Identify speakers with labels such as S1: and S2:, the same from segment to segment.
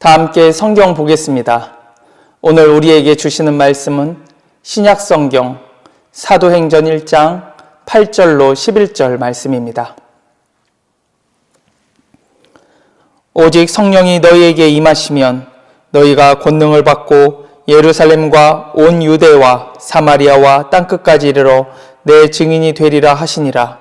S1: 다 함께 성경 보겠습니다. 오늘 우리에게 주시는 말씀은 신약 성경 사도행전 1장 8절로 11절 말씀입니다. 오직 성령이 너희에게 임하시면 너희가 권능을 받고 예루살렘과 온 유대와 사마리아와 땅끝까지 이르러 내 증인이 되리라 하시니라.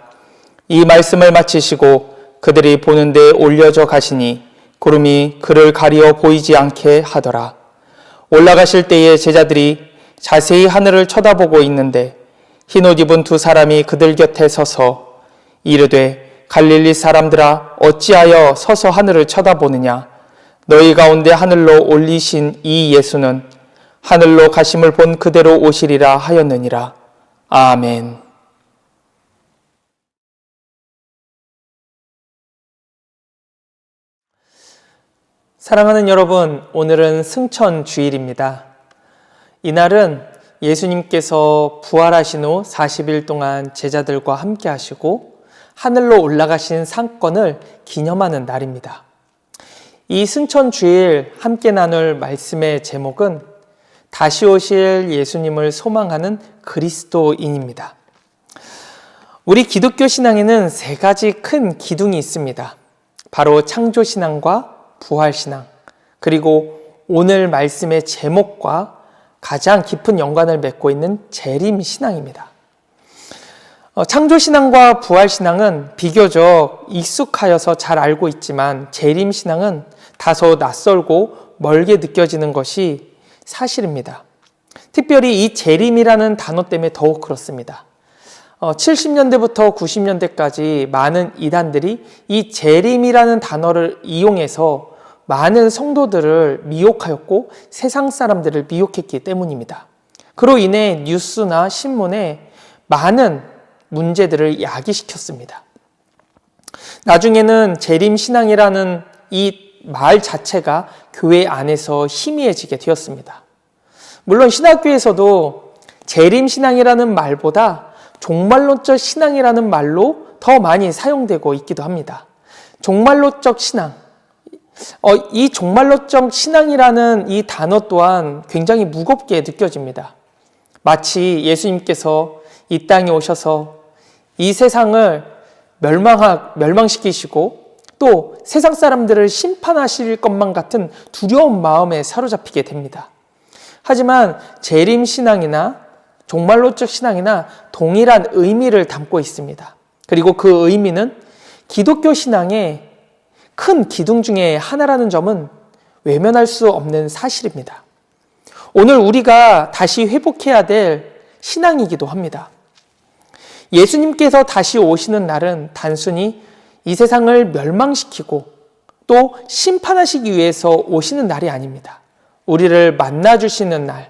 S1: 이 말씀을 마치시고 그들이 보는데 올려져 가시니 구름이 그를 가리어 보이지 않게 하더라. 올라가실 때에 제자들이 자세히 하늘을 쳐다보고 있는데 흰 옷 입은 두 사람이 그들 곁에 서서 이르되 갈릴리 사람들아 어찌하여 서서 하늘을 쳐다보느냐 너희 가운데 하늘로 올리신 이 예수는 하늘로 가심을 본 그대로 오시리라 하였느니라 아멘. 사랑하는 여러분, 오늘은 승천 주일입니다. 이날은 예수님께서 부활하신 후 40일 동안 제자들과 함께 하시고 하늘로 올라가신 상권을 기념하는 날입니다. 이 승천 주일 함께 나눌 말씀의 제목은 다시 오실 예수님을 소망하는 그리스도인입니다. 우리 기독교 신앙에는 세 가지 큰 기둥이 있습니다. 바로 창조 신앙과 부활 신앙, 그리고 오늘 말씀의 제목과 가장 깊은 연관을 맺고 있는 재림 신앙입니다. 어, 창조 신앙과 부활 신앙은 비교적 익숙하여서 잘 알고 있지만 재림 신앙은 다소 낯설고 멀게 느껴지는 것이 사실입니다. 특별히 이 재림이라는 단어 때문에 더욱 그렇습니다. 70년대부터 어, 90년대까지 많은 이단들이 이 재림이라는 단어를 이용해서 많은 성도들을 미혹하였고 세상 사람들을 미혹했기 때문입니다. 그로 인해 뉴스나 신문에 많은 문제들을 야기시켰습니다. 나중에는 재림 신앙이라는 이 말 자체가 교회 안에서 희미해지게 되었습니다. 물론 신학교에서도 재림 신앙이라는 말보다 종말론적 신앙이라는 말로 더 많이 사용되고 있기도 합니다. 종말론적 신앙, 어, 이 종말론적 신앙이라는 이 단어 또한 굉장히 무겁게 느껴집니다. 마치 예수님께서 이 땅에 오셔서 이 세상을 멸망하, 멸망시키시고 또 세상 사람들을 심판하실 것만 같은 두려운 마음에 사로잡히게 됩니다. 하지만 재림 신앙이나 종말론적 신앙이나 동일한 의미를 담고 있습니다. 그리고 그 의미는 기독교 신앙의 큰 기둥 중에 하나라는 점은 외면할 수 없는 사실입니다. 오늘 우리가 다시 회복해야 될 신앙이기도 합니다. 예수님께서 다시 오시는 날은 단순히 이 세상을 멸망시키고 또 심판하시기 위해서 오시는 날이 아닙니다. 우리를 만나주시는 날,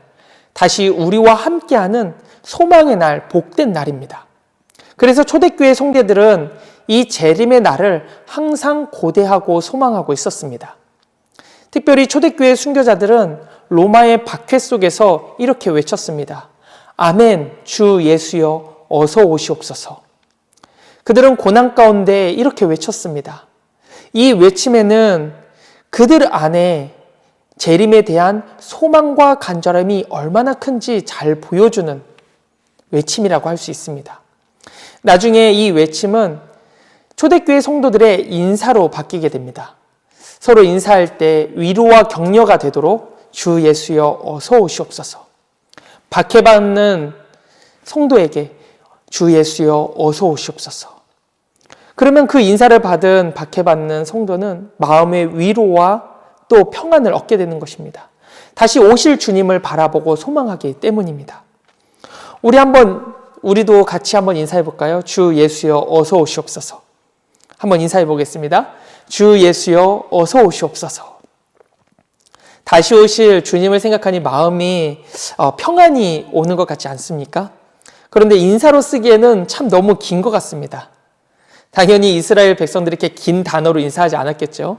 S1: 다시 우리와 함께하는 소망의 날, 복된 날입니다. 그래서 초대교회 성대들은 이 재림의 날을 항상 고대하고 소망하고 있었습니다. 특별히 초대교회 순교자들은 로마의 박해 속에서 이렇게 외쳤습니다. 아멘, 주 예수여, 어서 오시옵소서. 그들은 고난 가운데 이렇게 외쳤습니다. 이 외침에는 그들 안에 재림에 대한 소망과 간절함이 얼마나 큰지 잘 보여주는 외침이라고 할 수 있습니다. 나중에 이 외침은 초대교회 성도들의 인사로 바뀌게 됩니다. 서로 인사할 때 위로와 격려가 되도록 주 예수여 어서 오시옵소서. 박해받는 성도에게 주 예수여 어서 오시옵소서. 그러면 그 인사를 받은 박해받는 성도는 마음의 위로와 또 평안을 얻게 되는 것입니다. 다시 오실 주님을 바라보고 소망하기 때문입니다. 우리 한번 우리도 같이 한번 인사해 볼까요? 주 예수여 어서 오시옵소서. 한번 인사해 보겠습니다. 주 예수여 어서 오시옵소서. 다시 오실 주님을 생각하니 마음이 어, 평안이 오는 것 같지 않습니까? 그런데 인사로 쓰기에는 참 너무 긴 것 같습니다. 당연히 이스라엘 백성들이 이렇게 긴 단어로 인사하지 않았겠죠.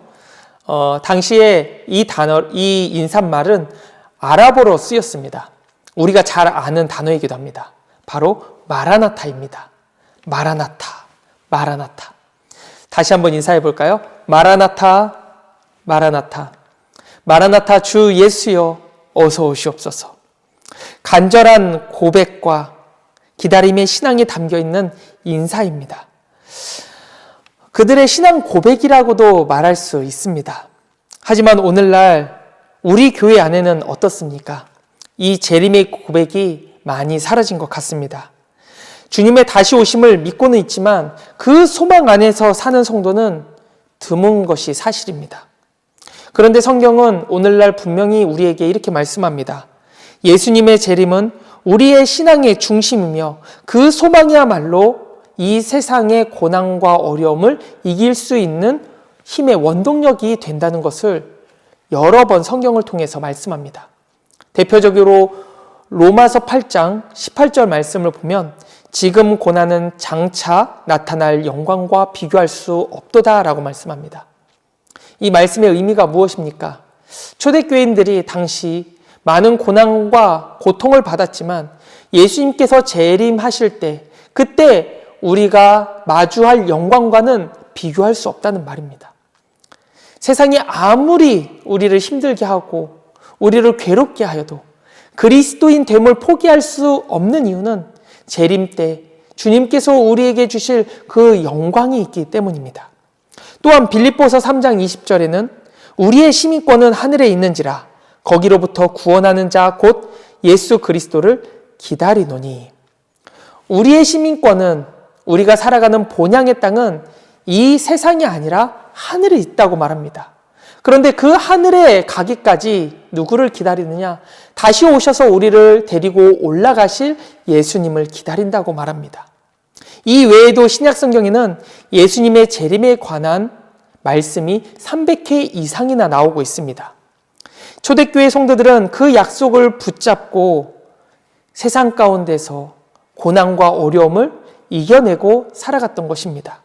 S1: 어, 당시에 이 단어, 이 인사말은 아랍어로 쓰였습니다. 우리가 잘 아는 단어이기도 합니다. 바로 마라나타입니다. 마라나타, 마라나타. 다시 한번 인사해 볼까요? 마라나타, 마라나타. 마라나타 주 예수여 어서 오시옵소서. 간절한 고백과 기다림의 신앙이 담겨 있는 인사입니다. 그들의 신앙 고백이라고도 말할 수 있습니다. 하지만 오늘날 우리 교회 안에는 어떻습니까? 이 재림의 고백이 많이 사라진 것 같습니다. 주님의 다시 오심을 믿고는 있지만 그 소망 안에서 사는 성도는 드문 것이 사실입니다. 그런데 성경은 오늘날 분명히 우리에게 이렇게 말씀합니다. 예수님의 재림은 우리의 신앙의 중심이며 그 소망이야말로 이 세상의 고난과 어려움을 이길 수 있는 힘의 원동력이 된다는 것을 여러 번 성경을 통해서 말씀합니다. 대표적으로 로마서 8장 18절 말씀을 보면 지금 고난은 장차 나타날 영광과 비교할 수 없도다라고 말씀합니다. 이 말씀의 의미가 무엇입니까? 초대교인들이 당시 많은 고난과 고통을 받았지만 예수님께서 재림하실 때 그때 우리가 마주할 영광과는 비교할 수 없다는 말입니다. 세상이 아무리 우리를 힘들게 하고 우리를 괴롭게 하여도 그리스도인 됨을 포기할 수 없는 이유는 재림 때 주님께서 우리에게 주실 그 영광이 있기 때문입니다. 또한 빌립보서 3장 20절에는 우리의 시민권은 하늘에 있는지라 거기로부터 구원하는 자 곧 예수 그리스도를 기다리노니 우리의 시민권은 우리가 살아가는 본향의 땅은 이 세상이 아니라 하늘에 있다고 말합니다. 그런데 그 하늘에 가기까지 누구를 기다리느냐? 다시 오셔서 우리를 데리고 올라가실 예수님을 기다린다고 말합니다. 이 외에도 신약 성경에는 예수님의 재림에 관한 말씀이 300회 이상이나 나오고 있습니다. 초대교회 성도들은 그 약속을 붙잡고 세상 가운데서 고난과 어려움을 이겨내고 살아갔던 것입니다.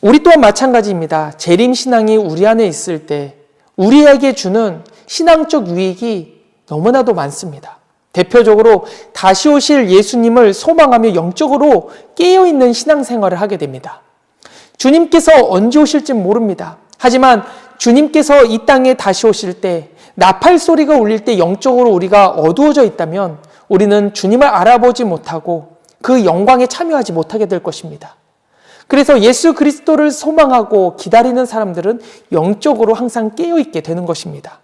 S1: 우리 또한 마찬가지입니다. 재림 신앙이 우리 안에 있을 때 우리에게 주는 신앙적 유익이 너무나도 많습니다. 대표적으로 다시 오실 예수님을 소망하며 영적으로 깨어있는 신앙생활을 하게 됩니다. 주님께서 언제 오실지 모릅니다. 하지만 주님께서 이 땅에 다시 오실 때 나팔 소리가 울릴 때 영적으로 우리가 어두워져 있다면 우리는 주님을 알아보지 못하고 그 영광에 참여하지 못하게 될 것입니다. 그래서 예수 그리스도를 소망하고 기다리는 사람들은 영적으로 항상 깨어있게 되는 것입니다.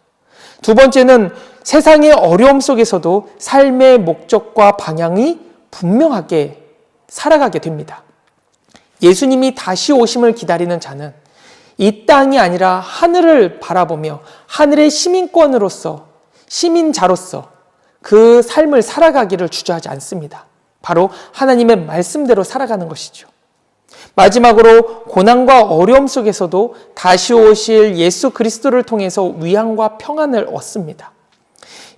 S1: 두 번째는 세상의 어려움 속에서도 삶의 목적과 방향이 분명하게 살아가게 됩니다. 예수님이 다시 오심을 기다리는 자는 이 땅이 아니라 하늘을 바라보며 하늘의 시민권으로서 시민자로서 그 삶을 살아가기를 주저하지 않습니다. 바로 하나님의 말씀대로 살아가는 것이죠. 마지막으로 고난과 어려움 속에서도 다시 오실 예수 그리스도를 통해서 위안과 평안을 얻습니다.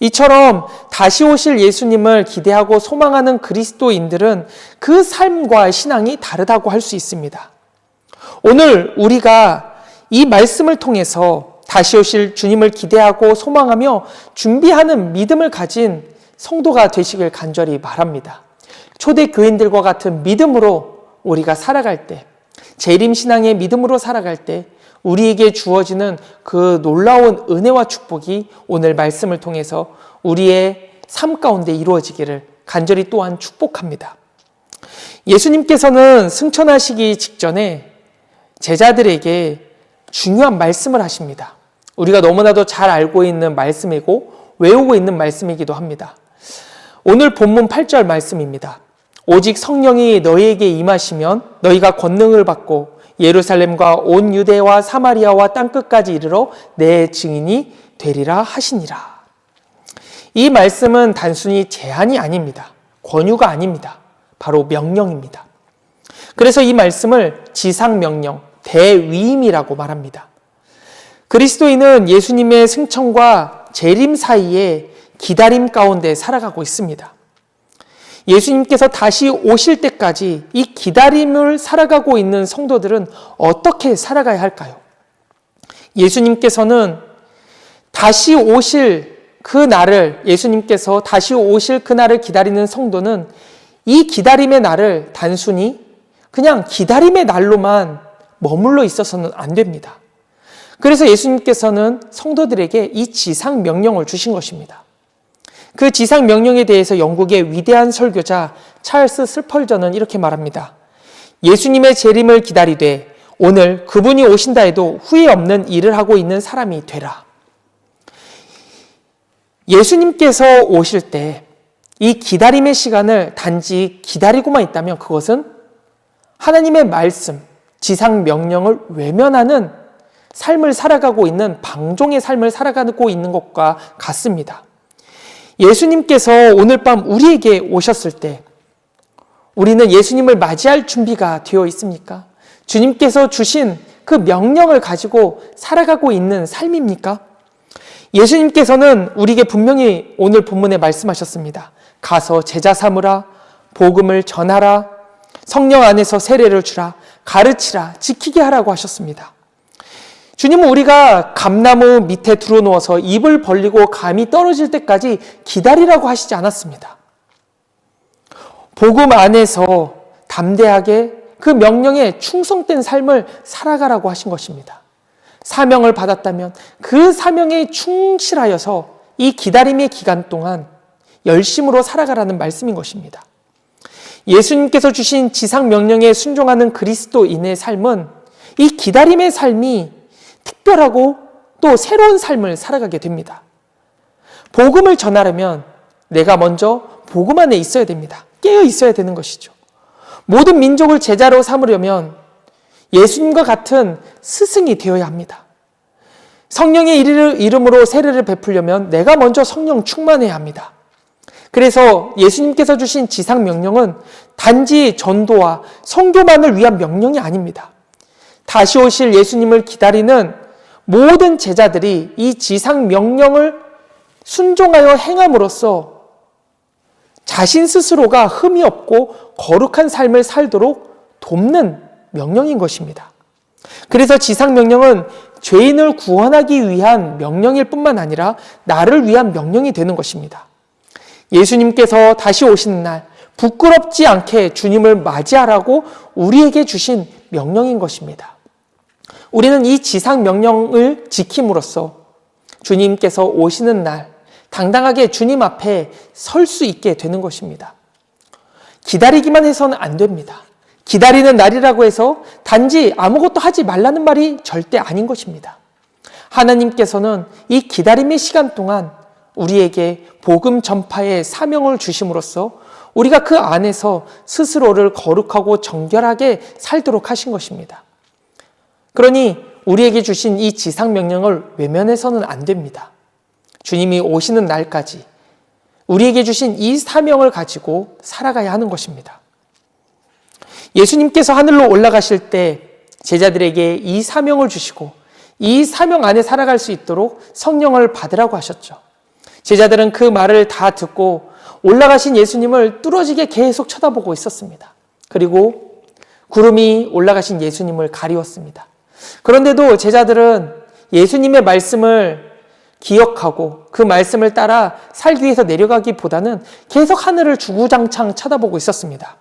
S1: 이처럼 다시 오실 예수님을 기대하고 소망하는 그리스도인들은 그 삶과 신앙이 다르다고 할 수 있습니다. 오늘 우리가 이 말씀을 통해서 다시 오실 주님을 기대하고 소망하며 준비하는 믿음을 가진 성도가 되시길 간절히 바랍니다. 초대 교인들과 같은 믿음으로 우리가 살아갈 때, 재림 신앙의 믿음으로 살아갈 때 우리에게 주어지는 그 놀라운 은혜와 축복이 오늘 말씀을 통해서 우리의 삶 가운데 이루어지기를 간절히 또한 축복합니다. 예수님께서는 승천하시기 직전에 제자들에게 중요한 말씀을 하십니다. 우리가 너무나도 잘 알고 있는 말씀이고 외우고 있는 말씀이기도 합니다. 오늘 본문 8절 말씀입니다. 오직 성령이 너희에게 임하시면 너희가 권능을 받고 예루살렘과 온 유대와 사마리아와 땅끝까지 이르러 내 증인이 되리라 하시니라. 이 말씀은 단순히 제한이 아닙니다. 권유가 아닙니다. 바로 명령입니다. 그래서 이 말씀을 지상명령, 대위임이라고 말합니다. 그리스도인은 예수님의 승천과 재림 사이에 기다림 가운데 살아가고 있습니다. 예수님께서 다시 오실 때까지 이 기다림을 살아가고 있는 성도들은 어떻게 살아가야 할까요? 예수님께서는 다시 오실 그 날을, 예수님께서 다시 오실 그 날을 기다리는 성도는 이 기다림의 날을 단순히 그냥 기다림의 날로만 머물러 있어서는 안 됩니다. 그래서 예수님께서는 성도들에게 이 지상 명령을 주신 것입니다. 그 지상 명령에 대해서 영국의 위대한 설교자 찰스 슬펄전은 이렇게 말합니다. 예수님의 재림을 기다리되 오늘 그분이 오신다 해도 후회 없는 일을 하고 있는 사람이 되라. 예수님께서 오실 때 이 기다림의 시간을 단지 기다리고만 있다면 그것은 하나님의 말씀, 지상 명령을 외면하는 삶을 살아가고 있는 방종의 삶을 살아가고 있는 것과 같습니다. 예수님께서 오늘 밤 우리에게 오셨을 때 우리는 예수님을 맞이할 준비가 되어 있습니까? 주님께서 주신 그 명령을 가지고 살아가고 있는 삶입니까? 예수님께서는 우리에게 분명히 오늘 본문에 말씀하셨습니다. 가서 제자 삼으라, 복음을 전하라, 성령 안에서 세례를 주라, 가르치라, 지키게 하라고 하셨습니다. 주님은 우리가 감나무 밑에 들어누워서 입을 벌리고 감이 떨어질 때까지 기다리라고 하시지 않았습니다. 복음 안에서 담대하게 그 명령에 충성된 삶을 살아가라고 하신 것입니다. 사명을 받았다면 그 사명에 충실하여서 이 기다림의 기간 동안 열심으로 살아가라는 말씀인 것입니다. 예수님께서 주신 지상 명령에 순종하는 그리스도인의 삶은 이 기다림의 삶이 특별하고 또 새로운 삶을 살아가게 됩니다. 복음을 전하려면 내가 먼저 복음 안에 있어야 됩니다. 깨어 있어야 되는 것이죠. 모든 민족을 제자로 삼으려면 예수님과 같은 스승이 되어야 합니다. 성령의 이름으로 세례를 베풀려면 내가 먼저 성령 충만해야 합니다. 그래서 예수님께서 주신 지상 명령은 단지 전도와 성교만을 위한 명령이 아닙니다. 다시 오실 예수님을 기다리는 모든 제자들이 이 지상 명령을 순종하여 행함으로써 자신 스스로가 흠이 없고 거룩한 삶을 살도록 돕는 명령인 것입니다. 그래서 지상 명령은 죄인을 구원하기 위한 명령일 뿐만 아니라 나를 위한 명령이 되는 것입니다. 예수님께서 다시 오시는 날 부끄럽지 않게 주님을 맞이하라고 우리에게 주신 명령인 것입니다. 우리는 이 지상 명령을 지킴으로써 주님께서 오시는 날 당당하게 주님 앞에 설 수 있게 되는 것입니다. 기다리기만 해서는 안 됩니다. 기다리는 날이라고 해서 단지 아무것도 하지 말라는 말이 절대 아닌 것입니다. 하나님께서는 이 기다림의 시간 동안 우리에게 복음 전파의 사명을 주심으로써 우리가 그 안에서 스스로를 거룩하고 정결하게 살도록 하신 것입니다. 그러니 우리에게 주신 이 지상 명령을 외면해서는 안 됩니다. 주님이 오시는 날까지 우리에게 주신 이 사명을 가지고 살아가야 하는 것입니다. 예수님께서 하늘로 올라가실 때 제자들에게 이 사명을 주시고 이 사명 안에 살아갈 수 있도록 성령을 받으라고 하셨죠. 제자들은 그 말을 다 듣고 올라가신 예수님을 뚫어지게 계속 쳐다보고 있었습니다. 그리고 구름이 올라가신 예수님을 가리웠습니다. 그런데도 제자들은 예수님의 말씀을 기억하고 그 말씀을 따라 살기 위해서 내려가기보다는 계속 하늘을 주구장창 쳐다보고 있었습니다.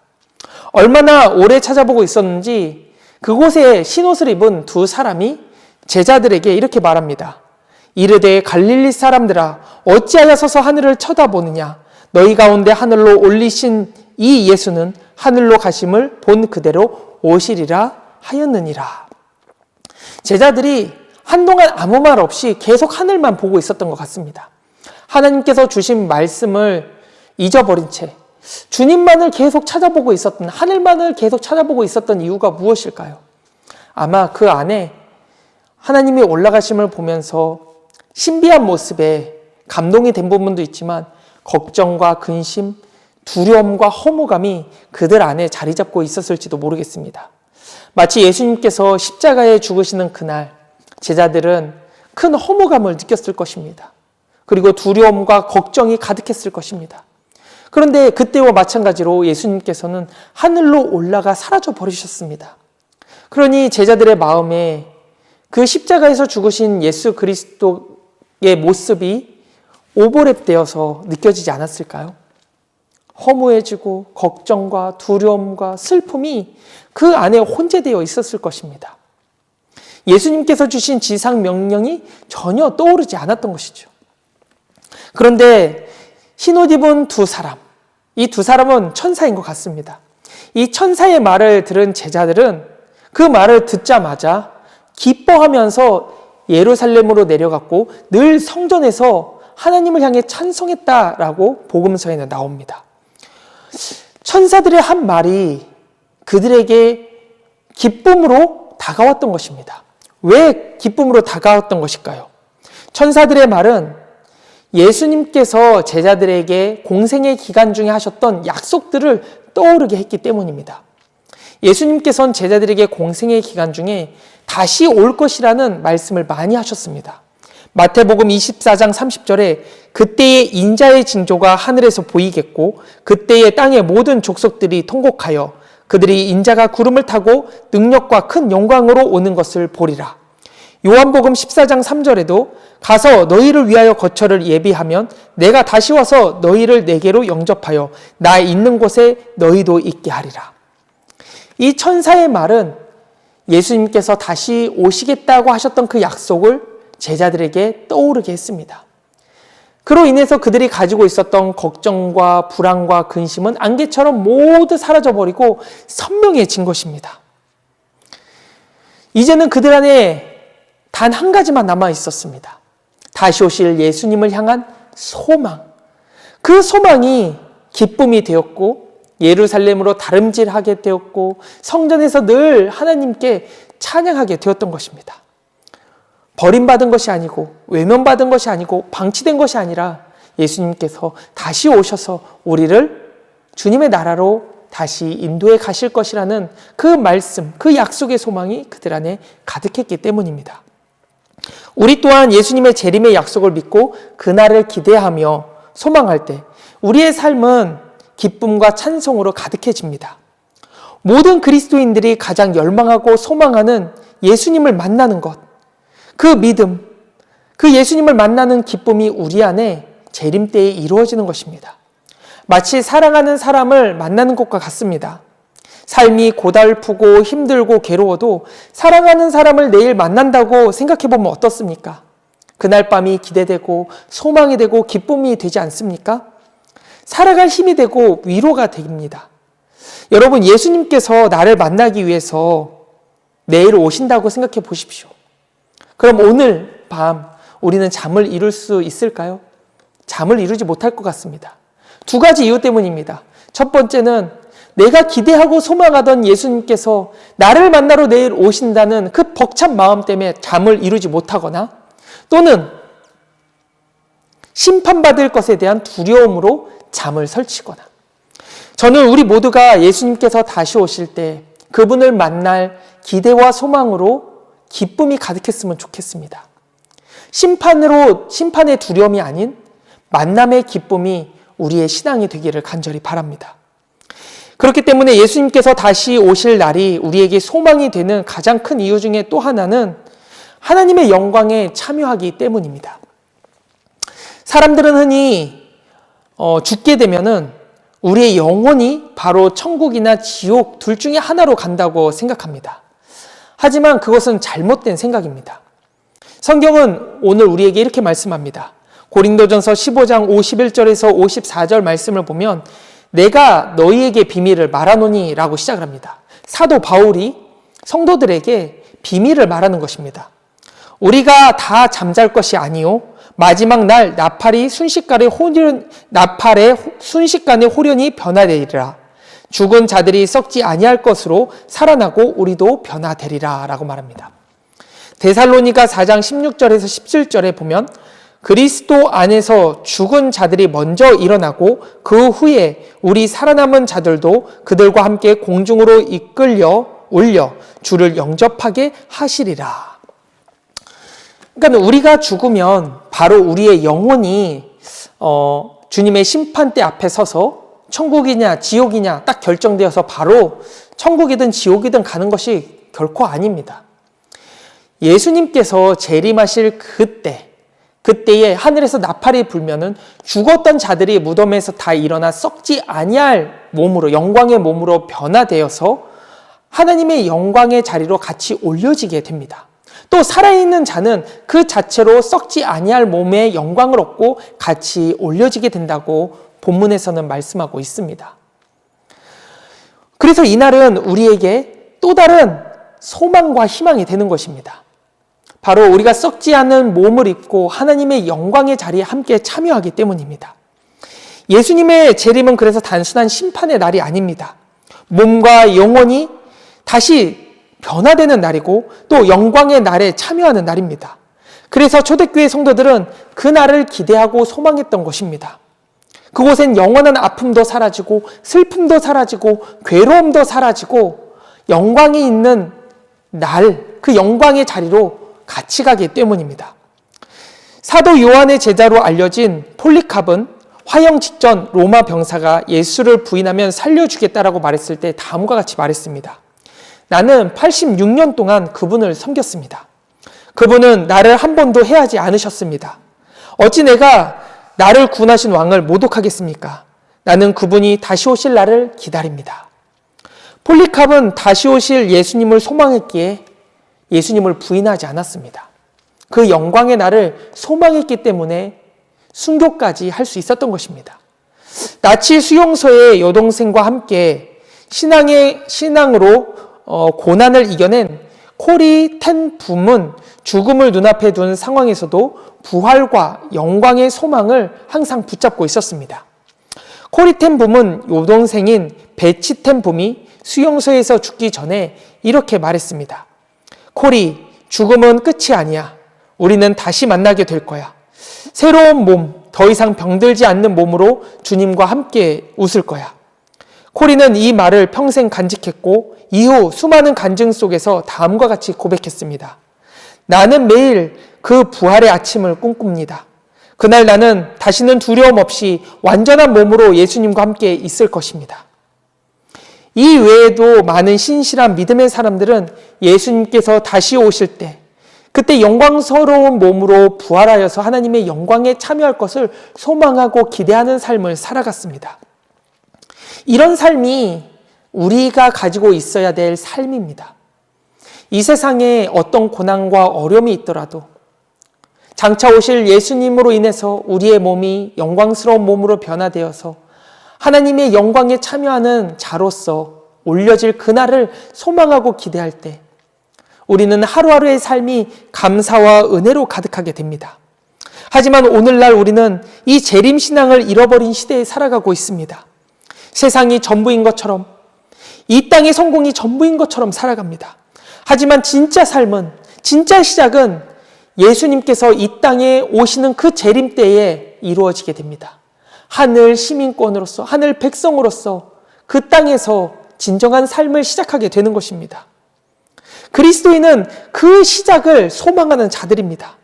S1: 얼마나 오래 찾아보고 있었는지 그곳에 흰옷을 입은 두 사람이 제자들에게 이렇게 말합니다. 이르되 갈릴리 사람들아 어찌하여 서서 하늘을 쳐다보느냐 너희 가운데 하늘로 올리신 이 예수는 하늘로 가심을 본 그대로 오시리라 하였느니라. 제자들이 한동안 아무 말 없이 계속 하늘만 보고 있었던 것 같습니다. 하나님께서 주신 말씀을 잊어버린 채 주님만을 계속 찾아보고 있었던, 하늘만을 계속 찾아보고 있었던 이유가 무엇일까요? 아마 그 안에 하나님이 올라가심을 보면서 신비한 모습에 감동이 된 부분도 있지만 걱정과 근심, 두려움과 허무감이 그들 안에 자리 잡고 있었을지도 모르겠습니다. 마치 예수님께서 십자가에 죽으시는 그날 제자들은 큰 허무감을 느꼈을 것입니다. 그리고 두려움과 걱정이 가득했을 것입니다. 그런데 그때와 마찬가지로 예수님께서는 하늘로 올라가 사라져 버리셨습니다. 그러니 제자들의 마음에 그 십자가에서 죽으신 예수 그리스도의 모습이 오버랩되어서 느껴지지 않았을까요? 허무해지고 걱정과 두려움과 슬픔이 그 안에 혼재되어 있었을 것입니다. 예수님께서 주신 지상 명령이 전혀 떠오르지 않았던 것이죠. 그런데 흰옷 입은 두 사람, 이 두 사람은 천사인 것 같습니다. 이 천사의 말을 들은 제자들은 그 말을 듣자마자 기뻐하면서 예루살렘으로 내려갔고 늘 성전에서 하나님을 향해 찬송했다라고 복음서에는 나옵니다. 천사들의 한 말이 그들에게 기쁨으로 다가왔던 것입니다. 왜 기쁨으로 다가왔던 것일까요? 천사들의 말은 예수님께서 제자들에게 공생의 기간 중에 하셨던 약속들을 떠오르게 했기 때문입니다. 예수님께서는 제자들에게 공생의 기간 중에 다시 올 것이라는 말씀을 많이 하셨습니다. 마태복음 24장 30절에 그때의 인자의 징조가 하늘에서 보이겠고 그때의 땅의 모든 족속들이 통곡하여 그들이 인자가 구름을 타고 능력과 큰 영광으로 오는 것을 보리라. 요한복음 14장 3절에도 가서 너희를 위하여 거처를 예비하면 내가 다시 와서 너희를 내게로 영접하여 나 있는 곳에 너희도 있게 하리라. 이 천사의 말은 예수님께서 다시 오시겠다고 하셨던 그 약속을 제자들에게 떠오르게 했습니다. 그로 인해서 그들이 가지고 있었던 걱정과 불안과 근심은 안개처럼 모두 사라져버리고 선명해진 것입니다. 이제는 그들 안에 단 한 가지만 남아 있었습니다. 다시 오실 예수님을 향한 소망. 그 소망이 기쁨이 되었고 예루살렘으로 다름질하게 되었고 성전에서 늘 하나님께 찬양하게 되었던 것입니다. 버림받은 것이 아니고 외면받은 것이 아니고 방치된 것이 아니라 예수님께서 다시 오셔서 우리를 주님의 나라로 다시 인도해 가실 것이라는 그 말씀, 그 약속의 소망이 그들 안에 가득했기 때문입니다. 우리 또한 예수님의 재림의 약속을 믿고 그날을 기대하며 소망할 때 우리의 삶은 기쁨과 찬송으로 가득해집니다. 모든 그리스도인들이 가장 열망하고 소망하는 예수님을 만나는 것, 그 믿음, 그 예수님을 만나는 기쁨이 우리 안에 재림 때에 이루어지는 것입니다. 마치 사랑하는 사람을 만나는 것과 같습니다. 삶이 고달프고 힘들고 괴로워도 사랑하는 사람을 내일 만난다고 생각해 보면 어떻습니까? 그날 밤이 기대되고 소망이 되고 기쁨이 되지 않습니까? 살아갈 힘이 되고 위로가 됩니다. 여러분, 예수님께서 나를 만나기 위해서 내일 오신다고 생각해 보십시오. 그럼 오늘 밤 우리는 잠을 이룰 수 있을까요? 잠을 이루지 못할 것 같습니다. 두 가지 이유 때문입니다. 첫 번째는 내가 기대하고 소망하던 예수님께서 나를 만나러 내일 오신다는 그 벅찬 마음 때문에 잠을 이루지 못하거나 또는 심판받을 것에 대한 두려움으로 잠을 설치거나 저는 우리 모두가 예수님께서 다시 오실 때 그분을 만날 기대와 소망으로 기쁨이 가득했으면 좋겠습니다. 심판으로 심판의 두려움이 아닌 만남의 기쁨이 우리의 신앙이 되기를 간절히 바랍니다. 그렇기 때문에 예수님께서 다시 오실 날이 우리에게 소망이 되는 가장 큰 이유 중에 또 하나는 하나님의 영광에 참여하기 때문입니다. 사람들은 흔히 어, 죽게 되면은 우리의 영혼이 바로 천국이나 지옥 둘 중에 하나로 간다고 생각합니다. 하지만 그것은 잘못된 생각입니다. 성경은 오늘 우리에게 이렇게 말씀합니다. 고린도전서 15장 51절에서 54절 말씀을 보면 내가 너희에게 비밀을 말하노니라고 시작을 합니다. 사도 바울이 성도들에게 비밀을 말하는 것입니다. 우리가 다 잠잘 것이 아니요 마지막 날 나팔이 순식간에 호련 나팔의 순식간에 호련이 변화되리라. 죽은 자들이 썩지 아니할 것으로 살아나고 우리도 변화되리라라고 말합니다. 데살로니가 4장 16절에서 17절에 보면 그리스도 안에서 죽은 자들이 먼저 일어나고 그 후에 우리 살아남은 자들도 그들과 함께 공중으로 이끌려 올려 주를 영접하게 하시리라. 그러니까 우리가 죽으면 바로 우리의 영혼이 어, 주님의 심판대 앞에 서서 천국이냐 지옥이냐 딱 결정되어서 바로 천국이든 지옥이든 가는 것이 결코 아닙니다. 예수님께서 재림하실 그때 그때에 하늘에서 나팔이 불면은 죽었던 자들이 무덤에서 다 일어나 썩지 아니할 몸으로 영광의 몸으로 변화되어서 하나님의 영광의 자리로 같이 올려지게 됩니다. 또 살아있는 자는 그 자체로 썩지 아니할 몸의 영광을 얻고 같이 올려지게 된다고 본문에서는 말씀하고 있습니다. 그래서 이날은 우리에게 또 다른 소망과 희망이 되는 것입니다. 바로 우리가 썩지 않은 몸을 입고 하나님의 영광의 자리에 함께 참여하기 때문입니다. 예수님의 재림은 그래서 단순한 심판의 날이 아닙니다. 몸과 영혼이 다시 변화되는 날이고 또 영광의 날에 참여하는 날입니다. 그래서 초대교회 성도들은 그 날을 기대하고 소망했던 것입니다. 그곳엔 영원한 아픔도 사라지고 슬픔도 사라지고 괴로움도 사라지고 영광이 있는 날, 그 영광의 자리로 같이 가기 때문입니다. 사도 요한의 제자로 알려진 폴리캅은 화형 직전 로마 병사가 예수를 부인하면 살려주겠다라고 말했을 때 다음과 같이 말했습니다. 나는 86년 동안 그분을 섬겼습니다. 그분은 나를 한 번도 해하지 않으셨습니다. 어찌 내가 나를 구원하신 왕을 모독하겠습니까? 나는 그분이 다시 오실 날을 기다립니다. 폴리캅은 다시 오실 예수님을 소망했기에 예수님을 부인하지 않았습니다. 그 영광의 날을 소망했기 때문에 순교까지 할 수 있었던 것입니다. 나치 수용소의 여동생과 함께 신앙의 신앙으로 어, 고난을 이겨낸 코리 텐 붐은 죽음을 눈앞에 둔 상황에서도 부활과 영광의 소망을 항상 붙잡고 있었습니다. 코리 텐 붐은 여동생인 베치 텐 붐이 수용소에서 죽기 전에 이렇게 말했습니다. 코리, 죽음은 끝이 아니야. 우리는 다시 만나게 될 거야. 새로운 몸, 더 이상 병들지 않는 몸으로 주님과 함께 웃을 거야. 코리는 이 말을 평생 간직했고 이후 수많은 간증 속에서 다음과 같이 고백했습니다. 나는 매일 그 부활의 아침을 꿈꿉니다. 그날 나는 다시는 두려움 없이 완전한 몸으로 예수님과 함께 있을 것입니다. 이 외에도 많은 신실한 믿음의 사람들은 예수님께서 다시 오실 때 그때 영광스러운 몸으로 부활하여서 하나님의 영광에 참여할 것을 소망하고 기대하는 삶을 살아갔습니다. 이런 삶이 우리가 가지고 있어야 될 삶입니다. 이 세상에 어떤 고난과 어려움이 있더라도 장차 오실 예수님으로 인해서 우리의 몸이 영광스러운 몸으로 변화되어서 하나님의 영광에 참여하는 자로서 올려질 그날을 소망하고 기대할 때 우리는 하루하루의 삶이 감사와 은혜로 가득하게 됩니다. 하지만 오늘날 우리는 이 재림신앙을 잃어버린 시대에 살아가고 있습니다. 세상이 전부인 것처럼 이 땅의 성공이 전부인 것처럼 살아갑니다. 하지만 진짜 삶은, 진짜 시작은 예수님께서 이 땅에 오시는 그 재림 때에 이루어지게 됩니다. 하늘 시민권으로서, 하늘 백성으로서 그 땅에서 진정한 삶을 시작하게 되는 것입니다. 그리스도인은 그 시작을 소망하는 자들입니다.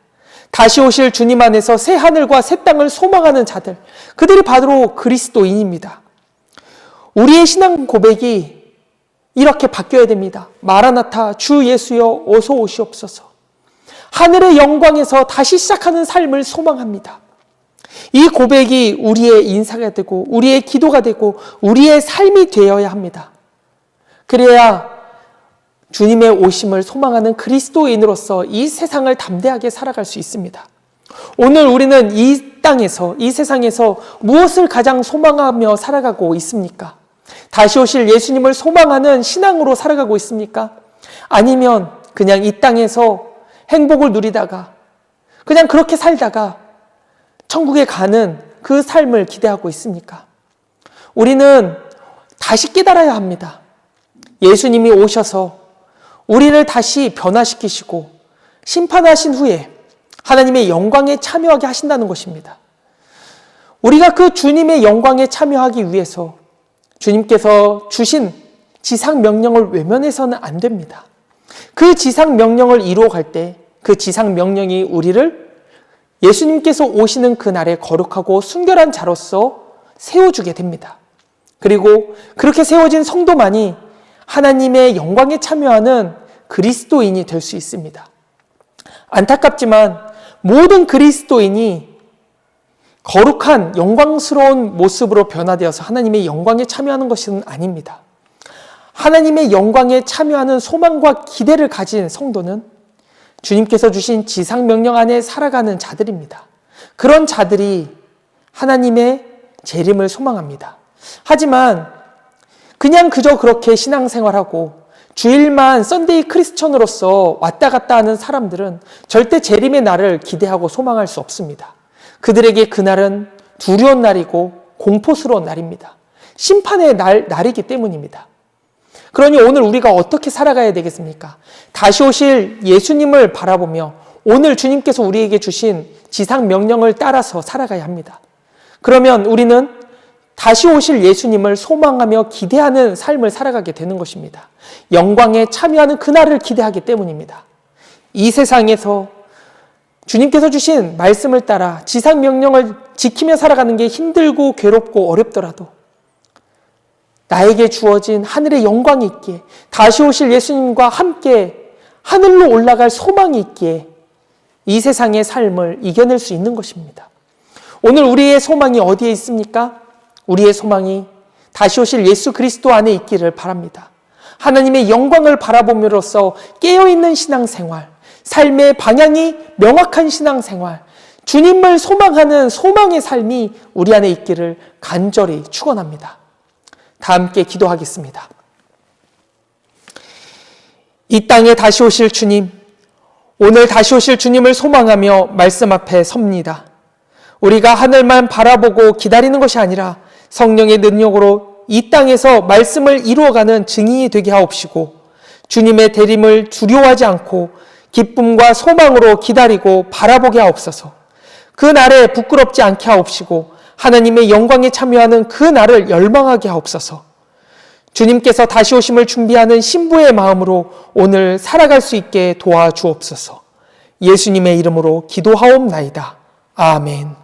S1: 다시 오실 주님 안에서 새 하늘과 새 땅을 소망하는 자들, 그들이 바로 그리스도인입니다. 우리의 신앙 고백이 이렇게 바뀌어야 됩니다. 마라나타, 주 예수여, 어서 오시옵소서. 하늘의 영광에서 다시 시작하는 삶을 소망합니다. 이 고백이 우리의 인사가 되고, 우리의 기도가 되고, 우리의 삶이 되어야 합니다. 그래야 주님의 오심을 소망하는 그리스도인으로서 이 세상을 담대하게 살아갈 수 있습니다. 오늘 우리는 이 땅에서, 이 세상에서 무엇을 가장 소망하며 살아가고 있습니까? 다시 오실 예수님을 소망하는 신앙으로 살아가고 있습니까? 아니면 그냥 이 땅에서 행복을 누리다가 그냥 그렇게 살다가 천국에 가는 그 삶을 기대하고 있습니까? 우리는 다시 깨달아야 합니다. 예수님이 오셔서 우리를 다시 변화시키시고 심판하신 후에 하나님의 영광에 참여하게 하신다는 것입니다. 우리가 그 주님의 영광에 참여하기 위해서 주님께서 주신 지상 명령을 외면해서는 안 됩니다. 그 지상 명령을 이루어 갈 때 그 지상 명령이 우리를 예수님께서 오시는 그 날에 거룩하고 순결한 자로서 세워주게 됩니다. 그리고 그렇게 세워진 성도만이 하나님의 영광에 참여하는 그리스도인이 될 수 있습니다. 안타깝지만 모든 그리스도인이 거룩한 영광스러운 모습으로 변화되어서 하나님의 영광에 참여하는 것은 아닙니다. 하나님의 영광에 참여하는 소망과 기대를 가진 성도는 주님께서 주신 지상 명령 안에 살아가는 자들입니다. 그런 자들이 하나님의 재림을 소망합니다. 하지만 그냥 그저 그렇게 신앙생활하고 주일만 썬데이 크리스천으로서 왔다 갔다 하는 사람들은 절대 재림의 날을 기대하고 소망할 수 없습니다. 그들에게 그날은 두려운 날이고 공포스러운 날입니다. 심판의 날, 날이기 때문입니다. 그러니 오늘 우리가 어떻게 살아가야 되겠습니까? 다시 오실 예수님을 바라보며 오늘 주님께서 우리에게 주신 지상 명령을 따라서 살아가야 합니다. 그러면 우리는 다시 오실 예수님을 소망하며 기대하는 삶을 살아가게 되는 것입니다. 영광에 참여하는 그날을 기대하기 때문입니다. 이 세상에서 주님께서 주신 말씀을 따라 지상 명령을 지키며 살아가는 게 힘들고 괴롭고 어렵더라도 나에게 주어진 하늘의 영광이 있기에 다시 오실 예수님과 함께 하늘로 올라갈 소망이 있기에 이 세상의 삶을 이겨낼 수 있는 것입니다. 오늘 우리의 소망이 어디에 있습니까? 우리의 소망이 다시 오실 예수 그리스도 안에 있기를 바랍니다. 하나님의 영광을 바라봄으로써 깨어있는 신앙생활, 삶의 방향이 명확한 신앙생활, 주님을 소망하는 소망의 삶이 우리 안에 있기를 간절히 축원합니다. 다 함께 기도하겠습니다. 이 땅에 다시 오실 주님, 오늘 다시 오실 주님을 소망하며 말씀 앞에 섭니다. 우리가 하늘만 바라보고 기다리는 것이 아니라 성령의 능력으로 이 땅에서 말씀을 이루어가는 증인이 되게 하옵시고 주님의 대림을 두려워하지 않고 기쁨과 소망으로 기다리고 바라보게 하옵소서. 그 날에 부끄럽지 않게 하옵시고 하나님의 영광에 참여하는 그 날을 열망하게 하옵소서. 주님께서 다시 오심을 준비하는 신부의 마음으로 오늘 살아갈 수 있게 도와주옵소서. 예수님의 이름으로 기도하옵나이다. 아멘.